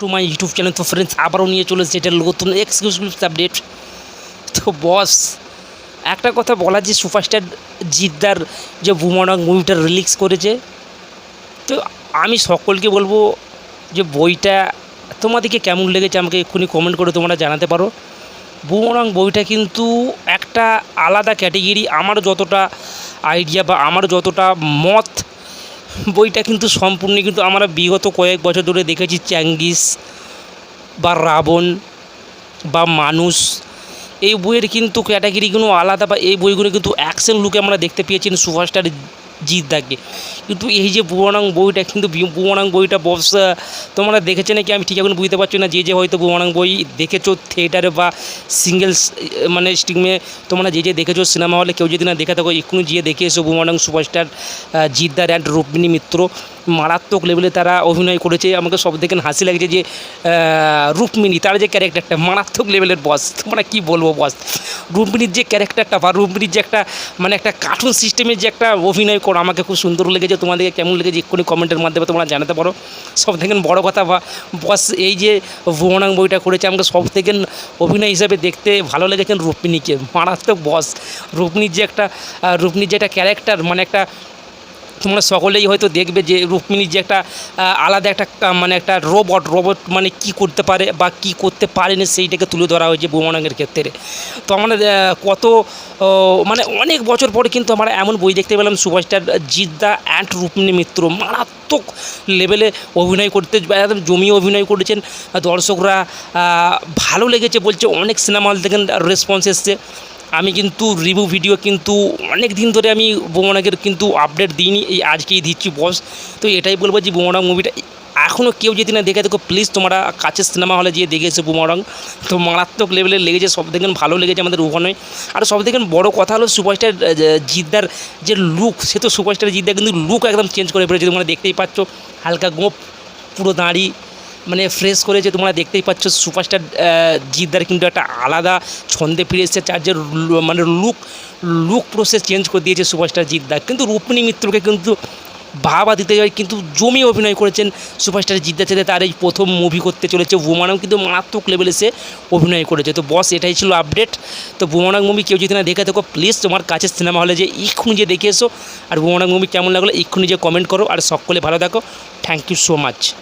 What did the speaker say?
Two my YouTube channel তো friends আবারও নিয়ে চলে এসেছে এটা নতুন এক্সক্লুসিভ আপডেট তো বস একটা কথা বলা যে সুপারস্টার জিদ্দার যে বুমরাং মুভিটা রিলিজ করেছে, তো আমি সকলকে বলব যে বইটা তোমাদেরকে কেমন লেগেছে আমাকে এক্ষুনি কমেন্ট করে তোমরা জানাতে পারো। বুমরাং বইটা কিন্তু একটা আলাদা ক্যাটেগরি আমার যতটা আইডিয়া বা আমার যতটা মত বইটা কিন্তু সম্পূর্ণ কিন্তু আমরা বিগত কয়েক বছর ধরে দেখেছি চ্যাঙ্গিস বা রাবণ বা মানুষ। এই বইয়ের কিন্তু ক্যাটাগরিগুলো আলাদা বা এই বইগুলো কিন্তু অ্যাকশন লুকে আমরা দেখতে পেয়েছি সুপারস্টার জিদ্দাকে কিন্তু এই যে বুয়ানাং বইটা, কিন্তু বি- বইটা বস তোমরা দেখেছ নাকি? আমি ঠিক এখন বুঝতে পারছি না যে যে হয়তো বুয়ানাং বই দেখেছ থিয়েটারে বা সিঙ্গেল মানে স্ট্রিমে তোমরা যে যে দেখেছ সিনেমা হলে কেউ যদি না দেখে থাকো, এক্ষুনি গিয়ে দেখে এসো বুয়ানাং সুপারস্টার জিদ্দার অ্যান্ড রুক্মিণী মিত্র। মারাত্মক লেভেলে তারা অভিনয় করেছে। আমাকে সব থেকে হাসি লাগছে যে রুক্মিণী, তার যে ক্যারেক্টারটা মারাত্মক লেভেলের বস তোমরা কী বলব বস রুক্মিণীর যে ক্যারেক্টারটা বা রুক্মিণীর যে একটা মানে একটা কার্টুন সিস্টেমের যে একটা অভিনয় করো, আমাকে খুব সুন্দর লেগেছে। তোমাদেরকে কেমন লেগেছে এক্ষুনি কমেন্টের মাধ্যমে তোমরা জানাতে পারো। সব থেকে বড়ো কথা বা বস এই যে ভুবনাং বইটা করেছে, আমাকে সব থেকে অভিনয় হিসাবে দেখতে ভালো লেগেছেন রুক্মিণীকে। মারাত্মক বস রুক্মিণীর যে একটা রুক্মিণীর যে একটা ক্যারেক্টার মানে একটা তোমরা সকলেই হয়তো দেখবে যে রুক্মিণীর যে একটা আলাদা একটা মানে একটা রোবট রোবট মানে কি করতে পারে বা কি করতে পারেনি সেইটাকে তুলে ধরা হয়েছে বোমানাঙ্গের ক্ষেত্রে। তো আমরা কত মানে অনেক বছর পরে কিন্তু আমরা এমন বই দেখতে পেলাম সুভাষটার জিদ্দা অ্যান্ড রুক্মিণী মিত্র। মারাত্মক লেভেলে অভিনয় করতে, একদম জমিয়ে অভিনয় করেছেন। দর্শকরা ভালো লেগেছে বলছে, অনেক সিনেমা হল থেকে রেসপন্স এসছে। আমি কিন্তু রিভিউ ভিডিও কিন্তু অনেক দিন ধরে আমি বোমনাগের কিন্তু আপডেট দিইনি, এই আজকেই দিচ্ছি বস তো এটাই বলব যে বোমরাং মুভিটা এখনও কেউ যদি না দেখে দেখো প্লিজ তোমরা কাছের সিনেমা হলে গিয়ে দেখে এসো বুমরাং তো মারাত্মক লেভেলে লেগেছে, সব থেকে ভালো লেগেছে আমাদের অভিনয় আর সব থেকে বড় কথা হলো সুপারস্টার জিদ্দার যে লুক সে তো সুপারস্টার জিদ্দার কিন্তু লুক একদম চেঞ্জ করে ফেলেছে, তোমরা দেখতেই পাচ্ছ। হালকা গোপ, পুরো দাঁড়ি মানে ফ্রেশ করেছে, তোমরা দেখতেই পাচ্ছ সুপারস্টার জিদ্দার কিন্তু একটা আলাদা ছন্দে ফিরে এসেছে চার যে লু- মানে লুক লুক প্রসেস চেঞ্জ করে দিয়েছে সুপারস্টার জিদ্দা। কিন্তু রুক্মিণী মিত্রকে কিন্তু বাবা দিতে যায় কিন্তু জমি অভিনয় করেছেন সুপারস্টার জিদ্দার সাথে, তার এই প্রথম মুভি করতে চলেছে বুমানাও কিন্তু মারাত্মক লেভেলে সে অভিনয় করেছে। তো বস এটাই ছিল আপডেট তো বুমানাং মুভি কেউ যদি না দেখে থাকো প্লিজ তোমার কাছে সিনেমা হলে যে এক্ষুনি যে দেখে এসো। আর বুমানাং মুভি কেমন লাগল, এক্ষুনি যে কমেন্ট করো। আর সকলে ভালো থাকো। Thank you so much